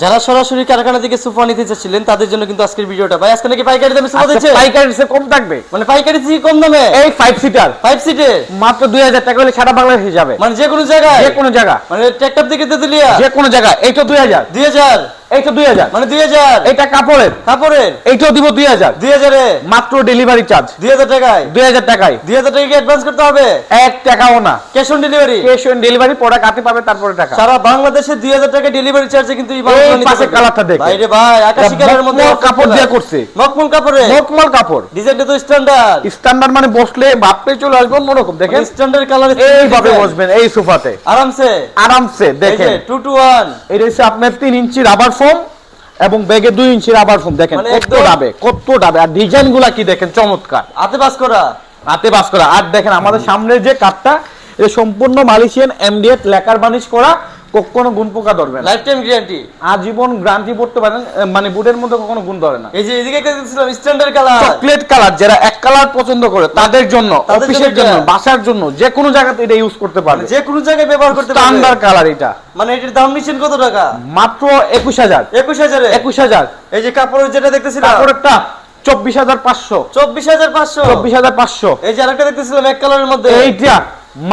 যারা সরাসরি কারখানা থেকে সোফা নিতে চাচ্ছিলেন তাদের জন্য কিন্তু আজকের ভিডিওটা। ভাই আজকে নাকি পাইকারি দামে সোফা দিচ্ছে? পাইকারি সে কম থাকবে। মানে পাইকারি থেকে কম দামে? এই ফাইভ সিটার ফাইভ সিটে মাত্র দুই হাজার টাকা হলে সারা বাংলাদেশে যাবে। মানে যে কোনো জায়গায়? যে কোনো জায়গা। মানে ট্রাক্টর থেকে তেতুলিয়া? যে কোনো জায়গা এইটা দুই হাজার। দুই হাজার? এইটা দুই হাজার। মানে দুই হাজার। এইটা কাপড়ের। কাপড়ের? এইটাও দিব দুই হাজার। দুই হাজারে? মাত্র ডেলিভারি চার্জ দুই হাজার টাকায়? দুই হাজার টাকায়। দুই হাজার টাকা অ্যাডভান্স করতে হবে? এক টাকাও না। Cash on delivery cash on delivery product হাতে পাবে তারপরে টাকা। সারা বাংলাদেশে দুই হাজার টাকা ডেলিভারি চার্জে কিন্তু এই এই পারবেন। কালারটা দেখেন। ভাই রে ভাই আকাশি কালারের মধ্যে কাপড় দিয়ে করছে। মকমল কাপড়ে মোটমাল কাপড়। ডিজাইনটা তো স্ট্যান্ডার্ড স্ট্যান্ডার্ড মানে বসলে বাপরে চলে আসবে অন্যরকম দেখেন? স্ট্যান্ডার্ড কালার এইভাবে বসবেন এই সোফাতে। আরামসে? আরামসে দেখেন। টু টু ওয়ান এটা হচ্ছে আপনার তিন ইঞ্চি রাবার ফোম এবং ব্যাগে দুই ইঞ্চি রাবার ফোম দেখেন মানে কত ডাবে কত ডাবে আর ডিজাইনগুলা কি দেখেন? চমৎকার। হাতে বাস করা। হাতে বাস করা। আর দেখেন আমাদের সামনে যে কাঠটা এটা সম্পূর্ণ মালয়েশিয়ান এমডিএফ লেকার বানিশ করা। কখনো গুণ পোকা ধরবে না। লাইফ টাইম গ্যারান্টি আজীবন গ্রান্টি পড়তে পারেন মানে বুটের মধ্যে কখনো গুণ ধরে না। এই যে এদিকে দেখছিলাম স্ট্যান্ডার্ড কালার চকলেট কালার যারা এক কালার পছন্দ করে তাদের জন্য অফিসের জন্য বাসার জন্য যে কোনো জায়গাতে এটা ইউজ করতে পারবে। যে কোনো জায়গায় ব্যবহার করতে স্ট্যান্ডার্ড কালার এটা। মানে এটার দাম নিচ্ছেন কত টাকা? মাত্র একুশ হাজার। একুশ হাজারে? একুশ হাজার। এই যে কাপড়ের যেটা দেখতেছিলাম। তারপরেরটা চব্বিশ হাজার পাঁচশো। চব্বিশ হাজার পাঁচশো। চব্বিশ হাজার পাঁচশো। এই যে আরেকটা দেখতেছিলাম এক কালারের মধ্যে। এইটা।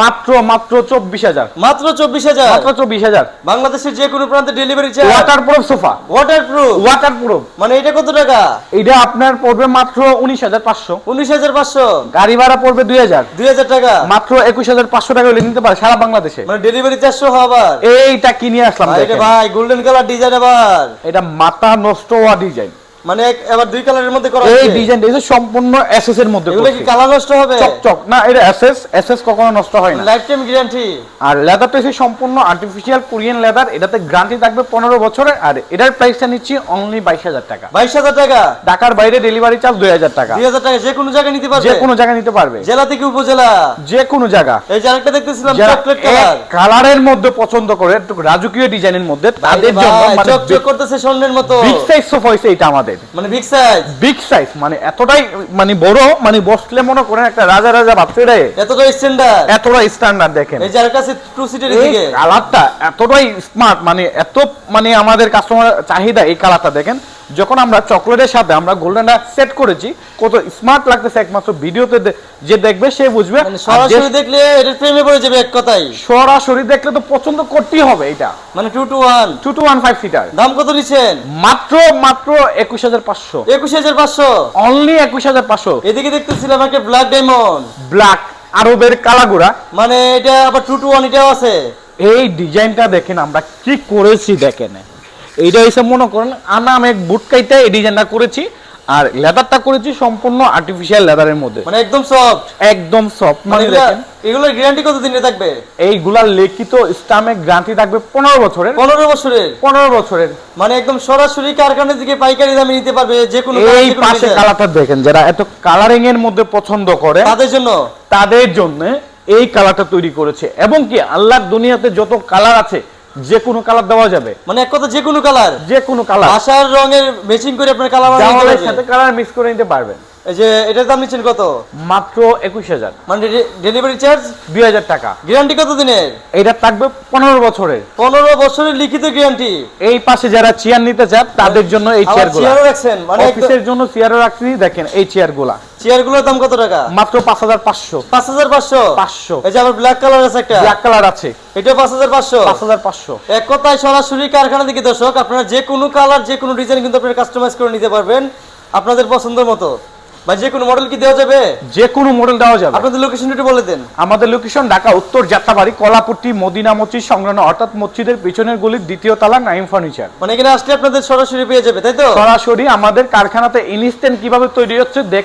মাত্র মাত্র চব্বিশ হাজার। মাত্র চব্বিশ হাজার? মাত্র চব্বিশ হাজার। বাংলাদেশের যে কোনো প্রান্তে delivery charge water proof sofa water proof water proof মানে এটা কত টাকা? এটা আপনার পড়বে মাত্র উনিশ হাজার পাঁচশো। উনিশ হাজার পাঁচশো? গাড়ি ভাড়া পড়বে দুই হাজার। দুই হাজার টাকা? মাত্র একুশ হাজার পাঁচশো টাকা হলে নিতে পারে সারা বাংলাদেশে। মানে ডেলিভারি চারশো আবার? এইটা কিনে আসলাম ভাই ভাই গোল্ডেন কালার ডিজাইন আবার। এটা মাথা নষ্ট হওয়া ডিজাইন মানে আবার দুই কালারের মধ্যে করা এই হয়েছে। ডিজাইনটা এটা সম্পূর্ণ এসএস এর মধ্যে এগুলো কি কালার নষ্ট হবে? চকচক না এটা এসএস এসএস কখনো নষ্ট হয় না। লাইফ টাইম গ্যারান্টি আর লেদারটা হচ্ছে সম্পূর্ণ আর্টিফিশিয়াল কোরিয়ান লেদার এটাতে গ্যারান্টি থাকবে পনেরো বছরের আর এটার প্রাইসটা নিচ্ছি অনলি বাইশ হাজার টাকা। বাইশ হাজার টাকা? ঢাকার বাইরে ডেলিভারি চার্জ দুই হাজার টাকা। দুই হাজার টাকা যে কোনো জায়গায় নিতে পারবে? যে কোনো জায়গায় নিতে পারবে। জেলা থেকে উপজেলা? যে কোনো জায়গা। এই যে আরেকটা দেখতেছিলাম চকলেট কালার কালারের মধ্যে পছন্দ করে একটু রাজকীয় ডিজাইনের মধ্যে তাদের জন্য মানে চকচক করতেছে স্বর্ণের মতো। বিগ সাইজ সোফা হয়েছে এটা আমাদের। মানে বিগ সাইজ বিগ সাইজ মানে এতটাই মানে বড় মানে বসলে মনে করেন একটা রাজা রাজা বাচ্চারা এতটা স্ট্যান্ডার্ড এতটা স্ট্যান্ডার্ড দেখেন। এই যে কাছে টু সিটের দিকে কালারটা এতটাই স্মার্ট মানে এত মানে আমাদের কাস্টমার চাহিদা এই কালারটা দেখেন। যখন আমরা চকলেটের সাথে আমরা গোল্ডেনটা সেট করেছি কত স্মার্ট লাগতেছে একমাত্র ভিডিওতে যে দেখবে সে বুঝবে। মানে সরাসরি দেখলে এটার প্রেমে পড়ে যাবে এক কথাই সরাসরি দেখলে তো পছন্দ করতেই হবে এটা। মানে two two one two two one five seater দাম কত নিচ্ছেন মাত্র মাত্র একুশ হাজার পাঁচশো। একুশ হাজার পাঁচশো? অনলি একুশ হাজার পাঁচশো। এদিকে দেখতেছিলাম একটা ব্ল্যাক ডায়মন্ড ব্ল্যাক আরবের কালাগুড়া। মানে এটা আবার টু টু ওয়ান এটাও আছে। এই ডিজাইনটা দেখেন আমরা কি করেছি দেখেন। এইটা এসে মনে করেন আনাম এক বুট কাইটা এই ডিজাইনটা করেছি আর লেদারটা করেছি সম্পূর্ণ আর্টিফিশিয়াল লেদারের মধ্যে। মানে একদম সফট একদম সফট মানে মানে দেখেন। এগুলোর গ্যারান্টি কত দিনে থাকবে? এইগুলার লিখিত ইসলামিক গ্যারান্টি থাকবে পনেরো বছরের। পনেরো বছরের? পনেরো বছরের। মানে একদম সরাসরি কারখানা থেকে পাইকারি দামে নিতে পারবে যে কোনো এই পাশে। কালারটা দেখেন যারা এত কালারিং এর মধ্যে পছন্দ করে তাদের জন্য? তাদের জন্য এই কালারটা তৈরি করেছে। এবং কি আল্লাহর দুনিয়াতে যত কালার আছে যে কোনো কালার দেওয়া যাবে। মানে এক কথা যে কোনো কালার যে কোনো কালার আশার রঙের ম্যাচিং করে আপনার কালার সাথে কালার মিক্স করে নিতে পারবেন। এই যে এটার দাম নিচ্ছেন কত? মাত্র একুশ হাজার। মানে ডেলিভারি চার্জ? দুই হাজার টাকা। গ্যারান্টি কত দিনের? এটা থাকবে পনেরো বছরের পনেরো বছরের লিখিত গ্যারান্টি। এই পাশে যারা চেয়ার নিতে চান তাদের জন্য এই চেয়ার চেয়ারও রাখছেন? মানে অফিসের জন্য চেয়ারও রাখছি দেখেন এই চেয়ারগুলা চেয়ারগুলোর দাম কত টাকা? মাত্র পাঁচ হাজার পাঁচশো। পাঁচ হাজার পাঁচশো? পাঁচশো। এই যে আবার ব্ল্যাক কালার আছে একটা। ব্ল্যাক কালার আছে। এটা পাঁচ হাজার পাঁচশো? পাঁচ হাজার পাঁচশো। এক কথায় সরাসরি কারখানা থেকে দর্শক আপনারা যে কোনো কালার যে কোনো ডিজাইন কিন্তু আপনারা কাস্টমাইজ করে নিতে পারবেন আপনাদের পছন্দের মতো। বা যে কোনো মডেল কি দেওয়া যাবে? যে কোনো মডেল দেওয়া যাবে। আপনাদের লোকেশন একটু বলে দেন। আমাদের লোকেশন ঢাকা উত্তর যাত্রাবাড়ি কলাপট্টি মদিনা মসজিদ সংলগ্ন অর্থাৎ মসজিদের পিছনের গলির দ্বিতীয় তলা নাইম ফার্নিচার মানে এখানে আসলে আপনাদের সরাসরি পেয়ে যাবে তাই তো? সরাসরি আমাদের কারখানাতে ইনস্ট্যান্ট কীভাবে তৈরি হচ্ছে দেখ